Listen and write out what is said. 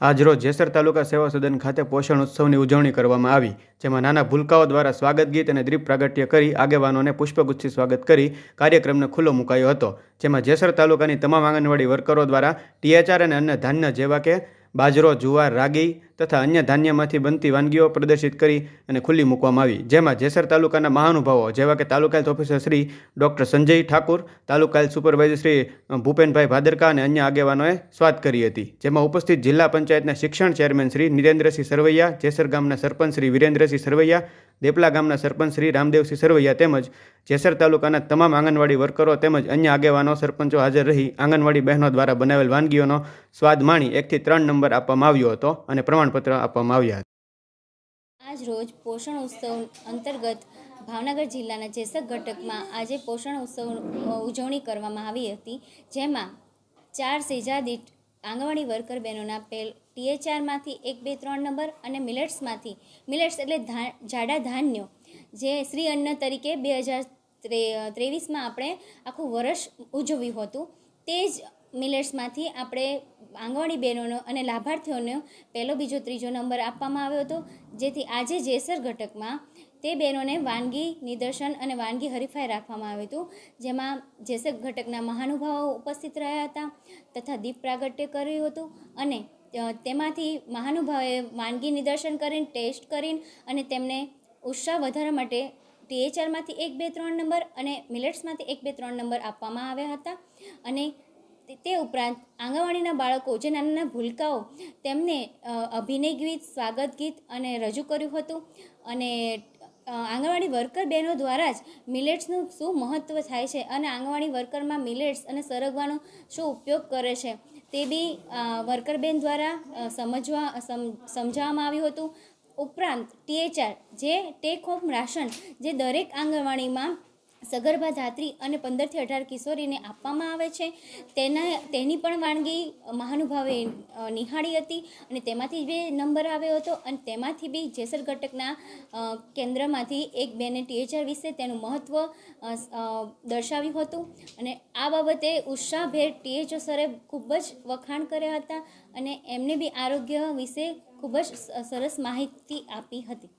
આજરોજ જેસર તાલુકા સેવા સદન ખાતે પોષણ ઉત્સવની ઉજવણી કરવામાં આવી, જેમાં નાના ભૂલકાઓ દ્વારા સ્વાગત ગીત અને દીપ પ્રાગટ્ય કરી આગેવાનોને પુષ્પગુચ્છથી સ્વાગત કરી કાર્યક્રમને ખુલ્લો મુકાયો હતો, જેમાં જેસર તાલુકાની તમામ આંગણવાડી વર્કરો દ્વારા ટીએચઆર અને અન્ય ધાન્ય જેવા કે બાજરો, જુવાર, રાગી તથા અન્ય ધાન્યમાંથી બનતી વાનગીઓ પ્રદર્શિત કરી અને ખુલ્લી મૂકવામાં આવી. જેમાં જેસર તાલુકાના મહાનુભાવો, જેવા કે taluka health officer Shri doctor Sanjay Thakur, taluka health supervisor Shri Bhupenbhai Bhadarka અને અન્ય આગેવાનોએ સ્વાદ કરી હતી. જેમાં ઉપસ્થિત જિલ્લા પંચાયતના શિક્ષણ ચેરમેન શ્રી નિરેન્દ્રસિંહ સરવૈયા, જેસર ગામના સરપંચ શ્રી વિરેન્દ્રસિંહ સરવૈયા દેપલા ગામના સરપંચ શ્રી રામદેવસિંહ સરવૈયા તેમજ જેસર તાલુકાના તમામ આંગણવાડી વર્કરો તેમજ અન્ય આગેવાનો, સરપંચો હાજર રહી આંગણવાડી બહેનો દ્વારા બનાવેલ વાનગીઓનો સ્વાદ માણી એકથી ત્રણ નંબર આપવામાં આવ્યો હતો અને પ્રમાણપત્ર આપવામાં આવ્યા હતા. આજ રોજ પોષણ ઉત્સવ અંતર્ગત ભાવનગર જિલ્લાના જેસક ઘટકમાં આજે પોષણ ઉત્સવ ઉજવણી કરવામાં આવી હતી. જેમાં ચાર સેજા દીઠ આંગણવાડી વર્કર બહેનોના પેલ ટીએચઆરમાંથી એક, બે, ત્રણ નંબર અને મિલેટ્સમાંથી મિલેટ્સ એટલે ધા, જાડા ધાન્યો, જે શ્રી અન્ન તરીકે બે હજાર ત્રેવીસમાં આપણે આખું વર્ષ ઉજવ્યું હતું. તે જ મિલેટ્સમાંથી આપણે આંગણવાડી બહેનોનો અને લાભાર્થીઓનો પહેલો, બીજો, ત્રીજો નંબર આપવામાં આવ્યો હતો. જેથી આજે જેસર ઘટકમાં તે બહેનોને વાનગી નિદર્શન અને વાનગી હરીફાઈ રાખવામાં આવ્યું હતું. જેમાં જેસર ઘટકના મહાનુભાવો ઉપસ્થિત રહ્યા હતા તથા દીપ પ્રાગટ્ય કર્યું હતું અને તેમાંથી મહાનુભાવે વાનગી નિદર્શન કરીને, ટેસ્ટ કરીને અને તેમને ઉત્સાહ વધારવા માટે ટીએચઆરમાંથી એક, બે, ત્રણ નંબર અને મિલેટ્સમાંથી એક, બે, ત્રણ નંબર આપવામાં આવ્યા હતા. અને તે- ઉપરાંત આંગણવાડીના બાળકો જે નાના નાના ભૂલકાઓ તેમને અભિનય ગીત, સ્વાગત ગીત અને રજૂ કર્યું હતું. અને આંગણવાડી વર્કર બહેનો દ્વારા જ મિલેટ્સનું શું મહત્ત્વ થાય છે અને આંગણવાડી વર્કરમાં મિલેટ્સ અને સરગવાનો શું ઉપયોગ કરે છે તે બી વર્કર બેન દ્વારા સમજવા, સમ- સમજાવવામાં આવ્યું હતું. ઉપરાંત ટીએચઆર, જે ટેક હોમ રાશન, જે દરેક આંગણવાડીમાં સગર્ભા ધાત્રી અને પંદરથી અઢાર કિશોરીને આપવામાં આવે છે. તેના, તેની પણ વાનગી મહાનુભાવે નિહાળી હતી અને તેમાંથી બે નંબર આવ્યો હતો અને તેમાંથી બી જેસર ઘટકના કેન્દ્રમાંથી એક બેને ટીએચઆર વિશે તેનું મહત્ત્વ દર્શાવ્યું હતું. અને આ બાબતે ઉત્સાહભેર ટીએચઓ સરે ખૂબ જ વખાણ કર્યા હતા અને એમને બી આરોગ્ય વિશે ખૂબ જ સરસ માહિતી આપી હતી.